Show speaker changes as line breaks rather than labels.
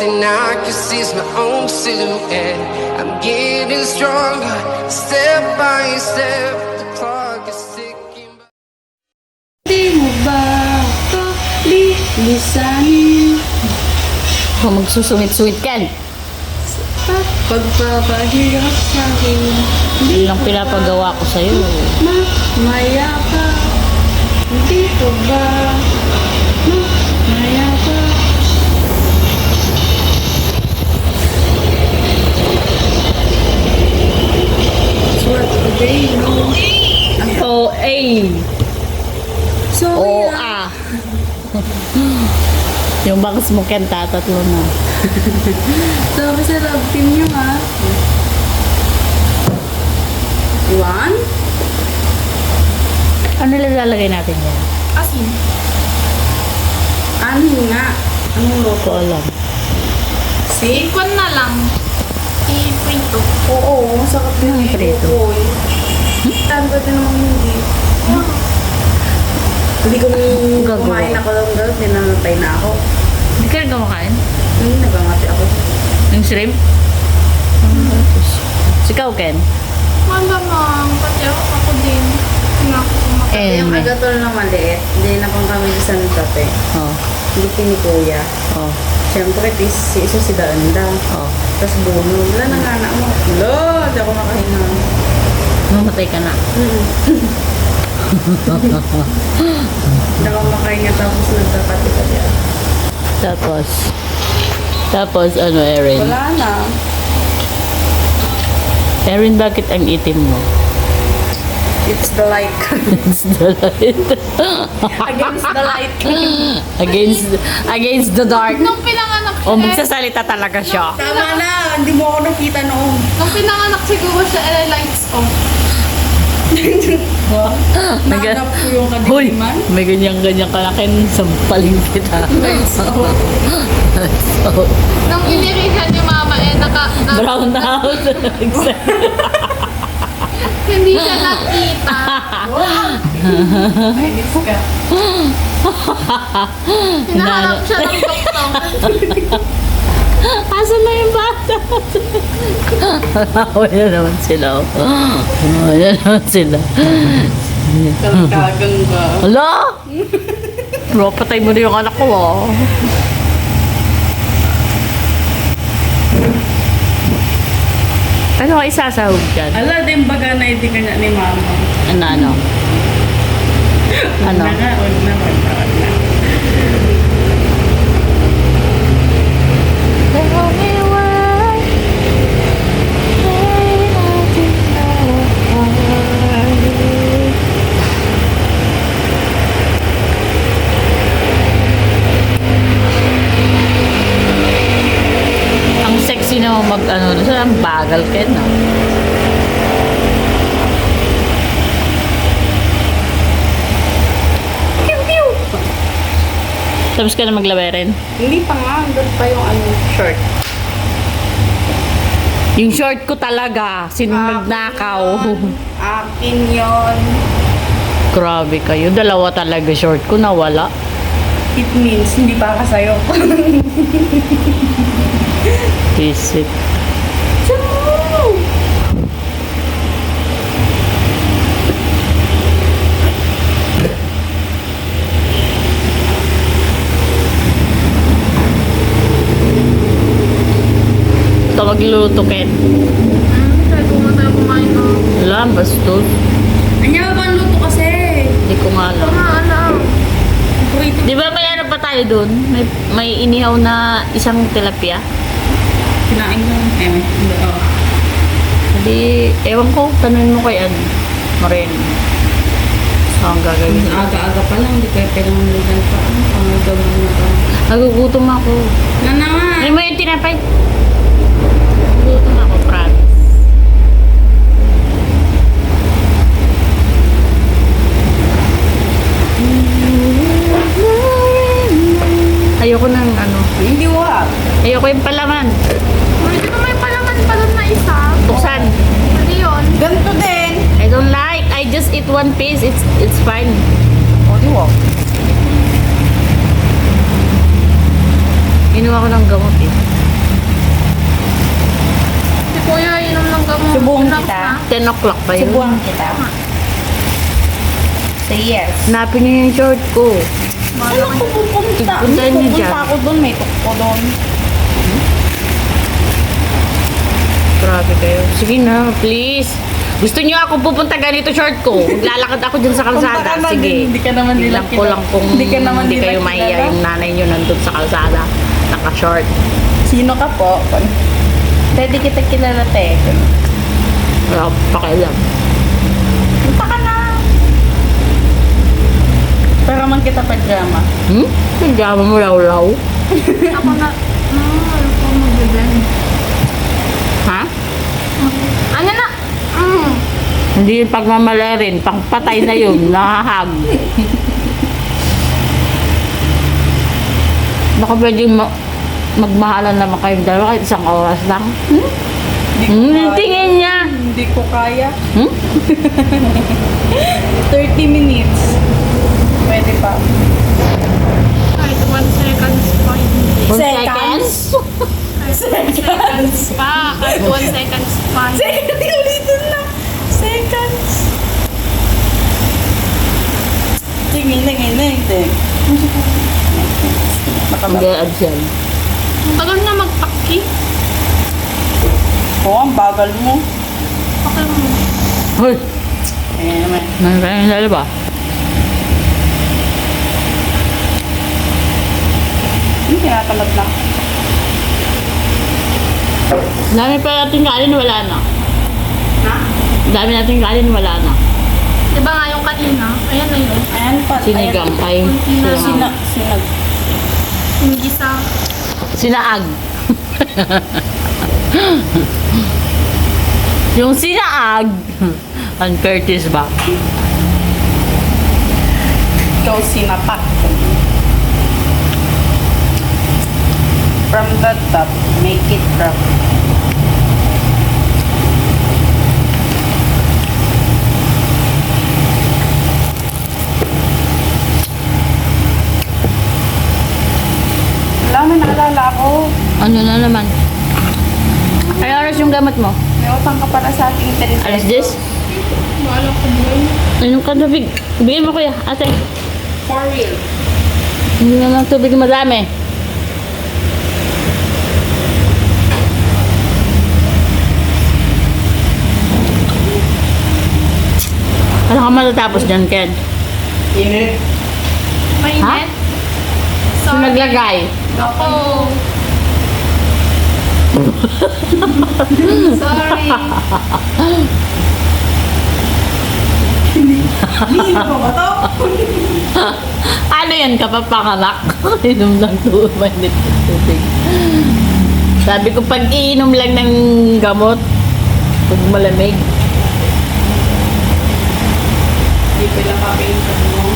thing I can see is my own silhouette. I'm getting stronger, step by step. The clock is ticking.
Di mo ba ito lilisanin?
Kung magsusungit-sungit ka,
At pagpapahirap sa akin
yun lang pinapagawa ko sa'yo.
Mamaya ka Dito ba It's what they know
O, A.
So
O,
yeah.
A. Yung bangs mo ken tatatlo na.
Sabi sa love team nyo ha One
Ano lalagay natin yan?
Asin Anin nga Anong
Ko
loto?
alam.
Si?
Ikon na lang. I-prito.
Oo, sakit din
Anong
eh.
prito?
Boy. Tan ko din naman hindi. Hindi ko
Gagawa.
kumain ako lang daw, dinamatay na ako.
Hindi ka rin kumakain?
Hmm, nagangati ako.
Yung shrimp? Sikaw, Ken?
Malamang. Pati ako, ako din. Hindi ako kumakain.
Eh,
yung
may-
agatol na maliit, hindi na pang kami sa Santa
Oh,
Hindi ni Kuya.
oh,
Siyempre, tis, si isa si Danda.
oh.
Tapos buno. Wala na nga na mo. Lo, di ako makahinga.
Mamatay ka na.
Hindi ako makahinga tapos nagkakati-kati ako.
Tapos, tapos ano, Erin?
Wala na.
Erin, bakit ang itim mo?
It's the light.
It's the light.
Against the light.
against, against the dark.
Nung pinanganak siya,
O,
eh,
magsasalita talaga siya.
Tama na, hindi mo ako nakita noon.
nung pinanganak siguro siya, eh, lights off.
Nahanap ko yung
Hoy,
kadiliman.
may ganyan-ganyan ka na kin, sampaling kita. so,
Nung inirigan ni mama, eh, naka, na,
brown out.
hindi siya nakita. Hinahanap siya ng doktor.
Asan na yung bata? Wala naman sila. oh. Wala naman sila.
Kalkagang ba?
Hala! Bro, patay mo na yung anak ko, oh. Ano ka isasahog dyan?
Ala, din baga na hindi ka niya ni mama.
Ano, ano? Ano?
Wag na, wag na, wag na, wag na.
Tapos ka na maglabay rin.
Hindi pa nga, doon pa yung ano, short.
Yung short ko talaga, sino magnakaw.
Akin yon.
Grabe kayo, dalawa talaga short ko nawala.
It means, hindi pa ka sa'yo.
Visit. Ito magluluto, Ken.
Kaya pumunta tayo kumain, oh.
Wala, bastos.
Anya ba ang luto kasi?
Hindi ko nga alam.
Mga alam.
Burrito.
Di ba may ano pa tayo dun? May, may inihaw na isang tilapia?
Kinain ko. Eh, may, hindi, oh.
Hindi, ewan ko, tanungin mo kay ano, Marin. So, ang gagawin
aga-aga pa lang, hindi kayo pinangulitan pa. Ano, pangagawa na pa.
Nagugutom ako. Ano mo yung tinapay? ko yung palaman.
Uy, di ba may palaman pa doon na isa?
Buksan.
Ano yun?
Ganito din.
I don't like. I just eat one piece. It's it's fine.
O, di ba?
Inuwa ko ng gamot eh.
Si Kuya, inom ng gamot. Subukan kita. na.
10 o'clock pa yun.
Subukan kita. Say yes.
Hanapin niyo yung short ko.
Saan Malang- ako pupunta? Pupunta ako doon, may tukpo doon.
Grabe kayo. Sige na, please. Gusto niyo ako pupunta ganito short ko. Lalakad ako dyan sa kalsada.
Na
Sige.
Hindi ka naman nila
ko lang kung
Hindi ka naman
hindi kayo mahiya yung nanay niyo nandun sa kalsada. Naka-short.
Sino ka po? Pwede kita kilala, te.
Wala akong pakialam.
Punta ka na. Para man kita pajama.
Hmm? Pajama mo law-law?
Ako na, no, ano ko magbibend.
Ha?
Ano na? Mm.
Hindi yung pagmamalarin. Pangpatay na yun. Nakahag. Baka pwedeng ma- magmahalan naman kayong dalawa kahit isang oras lang.
Hindi ko
Hmm, tingin niya.
Hindi ko kaya.
Hmm?
30 minutes. Pwede pa.
Kahit one seconds pa hindi.
One
Seconds?
Kahit one seconds pa. Kahit one seconds pa. hindi.
Second, ulitin na. Seconds. Tingin, tingin, tingin.
Ads yan.
Ang tagal na magpaki.
Oo, ang bagal mo.
Paki mo.
Hoy!
Eh, naman.
Nandiyan yung lalaba.
Hindi, tinatalab na.
Dami pa natin kanin, wala na.
Ha?
Dami natin kanin, wala na.
Diba nga yung kanina? Ayan na yun.
Ayan pa.
Sinigang ay.
Sina, sinag.
Hindi sa...
Sinaag. yung sinaag. Ang Curtis ba?
Ikaw sinapak. From the top, make it drop. Wala, may naalala ako.
Ano na naman? Ay, gamot mo?
May utang ka para sa ating interest.
Alas 10?
Wala ko doon.
Anong ka tubig? Bigyan mo kuya, ate.
For real.
Hindi na lang tubig madami. Ano ka matatapos dyan, Ken?
Init.
Mainit.
Sino
Sorry.
naglagay?
Ako. Sorry.
Hindi ko ba to?
Ano yan, kapapanganak? Inom lang to, mainit tubig. Sabi ko, pag iinom lang ng gamot, pag malamig,
Hindi lang papaintan mo.